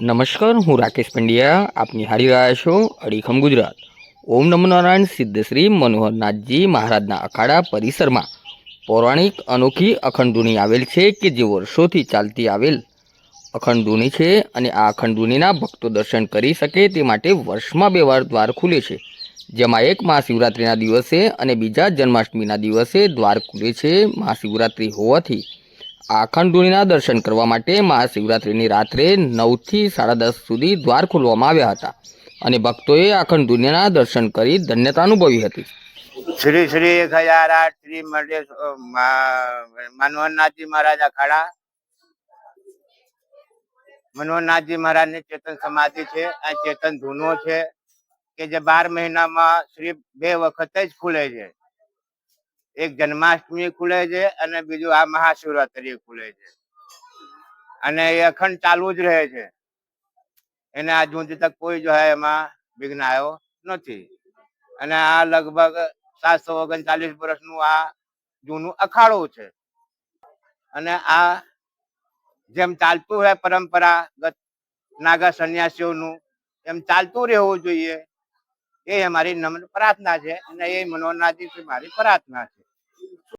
નમસ્કાર, હું રાકેશ પંડ્યા. આપ નિહાળી રહ્યા છો અડીખમ ગુજરાત. ઓમ નમો નારાયણ સિદ્ધ મનોહરનાથજી મહારાજના અખાડા પરિસરમાં. પૌરાણિક અનોખી અખંડ ધૂની આવેલ છે કે જે વર્ષોથી ચાલતી આવેલ અખંડ ધૂની છે અને આ અખંડ ધૂનીના ભક્તો દર્શન કરી શકે તે માટે વર્ષમાં બે વાર દ્વાર ખુલે છે. જેમાં એક મહાશિવરાત્રિના દિવસે અને બીજા જન્માષ્ટમીના દિવસે દ્વાર ખુલે છે મહાશિવરાત્રિ હોવાથી. આ અખંડ ધૂનીના દર્શન કરવા માટે મહાશિવરાત્રિની રાત્રે નવથી સાડા દસ સુધી દ્વાર ખોલવામાં આવ્યા હતા અને ભક્તોએ આ અખંડ દર્શન કરી ધન્યતા અનુભવી હતી. શ્રી શ્રી એક હજાર આઠ શ્રી મનોહરનાથજી મહારાજ અખાડા. મનોહરનાથજી મહારાજ ને ચેતન સમાધિ છે, આ ચેતન ધૂનો છે, કે જે બાર મહિનામાં શ્રી બે વખત જ ખુલે છે. એક જન્માષ્ટમી ખુલે છે અને બીજું આ મહાશિવરાત્રી ખુલે છે. અને એ અખંડ ચાલુ જ રહે છે. એને આજ સુધી તક કોઈ જો હે એમાં વિઘ્ન આવ્યો નથી. અને આ લગભગ સાતસો ઓગણચાલીસ વર્ષનું આ જૂનું અખાડું છે. અને આ જેમ ચાલતું હોય પરંપરાગત નાગા સંન્યાસીઓનું એમ ચાલતું રહેવું જોઈએ. એ અમારી નમ્ર પ્રાર્થના છે અને એ મનોનાથી મારી પ્રાર્થના છે.